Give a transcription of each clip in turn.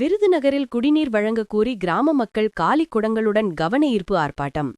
விருதுநகரில் குடிநீர் வழங்க கூறி கிராம மக்கள் காலி குடங்களுடன் கவன ஈர்ப்பு ஆர்ப்பாட்டம்.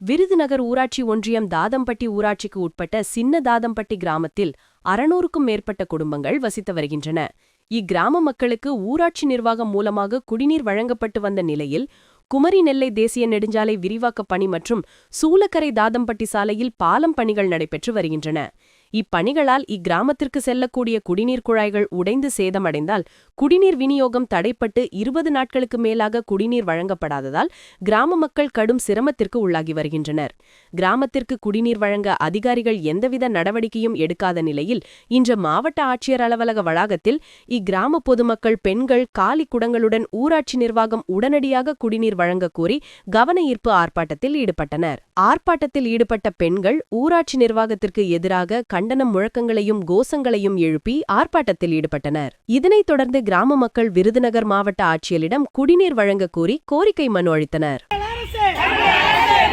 விருதுநகர் ஊராட்சி ஒன்றியம் தாதம்பட்டி ஊராட்சிக்கு உட்பட்ட சின்ன தாதம்பட்டி கிராமத்தில் அறுநூறுக்கும் மேற்பட்ட குடும்பங்கள் வசித்து வருகின்றன. இக்கிராம மக்களுக்கு ஊராட்சி நிர்வாகம் மூலமாக குடிநீர் வழங்கப்பட்டு வந்த நிலையில் குமரி நெல்லை தேசிய நெடுஞ்சாலை விரிவாக்கப் பணி மற்றும் சூலக்கரை தாதம்பட்டி சாலையில் பாலம் பணிகள் நடைபெற்று வருகின்றன. இப்பணிகளால் இக்கிராமத்திற்கு செல்லக்கூடிய குடிநீர் குழாய்கள் உடைந்து சேதமடைந்தால் குடிநீர் விநியோகம் தடைப்பட்டு இருபது நாட்களுக்கு மேலாக குடிநீர் வழங்கப்படாததால் கிராம மக்கள் கடும் சிரமத்திற்கு உள்ளாகி வருகின்றனர். கிராமத்திற்கு குடிநீர் வழங்க அதிகாரிகள் எந்தவித நடவடிக்கையும் எடுக்காத நிலையில் இன்று மாவட்ட ஆட்சியர் அலுவலக வளாகத்தில் இக்கிராம பொதுமக்கள் பெண்கள் காலி குடங்களுடன் ஊராட்சி நிர்வாகம் உடனடியாக குடிநீர் வழங்க கோரி கவன ஈர்ப்பு ஆர்ப்பாட்டத்தில் ஈடுபட்டனர். ஆர்ப்பாட்டத்தில் ஈடுபட்ட பெண்கள் ஊராட்சி நிர்வாகத்திற்கு எதிராக கண்டன முழக்கங்களையும் கோஷங்களையும் எழுப்பி ஆர்ப்பாட்டத்தில் ஈடுபட்டனர். இதனைத் தொடர்ந்து கிராம மக்கள் விருதுநகர் மாவட்ட ஆட்சியரிடம் குடிநீர் வழங்க கோரி கோரிக்கை மனு அளித்தனர் அரசு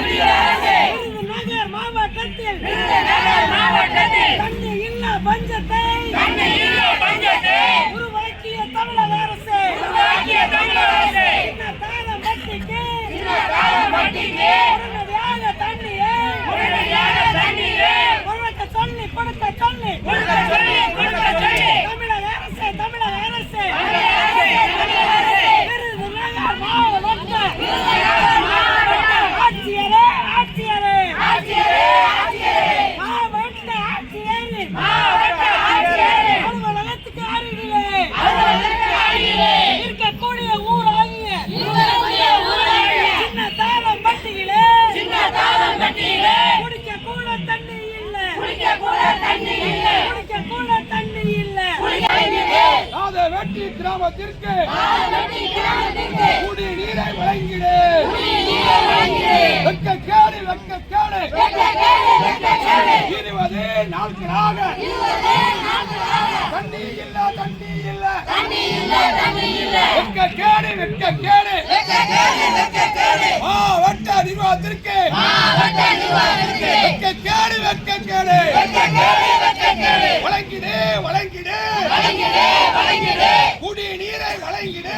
விருதுநகர் மாவட்டத்தில் தண்ணி இல்லா பஞ்சத்தை உருவாக்கிய தமிழக அரசு சின்ன தாளம்பட்டிக்கு உடனடியாக தண்ணியை கொடுக்க சொல்லி கொடுக்க சொல்லி தமிழக அரசு தமிழக அரசு விருதுநகர் மாவட்ட ஆட்சியரே ஆட்சியரே மாவட்ட ஆட்சியரே அலுவலகத்துக்கு அருகிலே இருக்கக்கூடிய ஊராகிய சின்ன தாளம் பட்டியிலே குடிக்க கூட தண்ணி இல்ல குடிக்க கூட தண்ணி இல்ல நாத வெட்டி கிராமத்திற்கு குடி நீரை வழங்கிடு வெக்க கேடு வெக்க கேடு இருபது நாட்களாக தண்ணி இல்ல தண்ணி இல்ல. வெக்க கேடு வெக்க கேடு. மாவட்ட நிர்வாகத்திற்கு. வெக்க கேடு வெக்க கேடு. வழங்கிடு வழங்கிடு. குடி நீரை வழங்கிடு.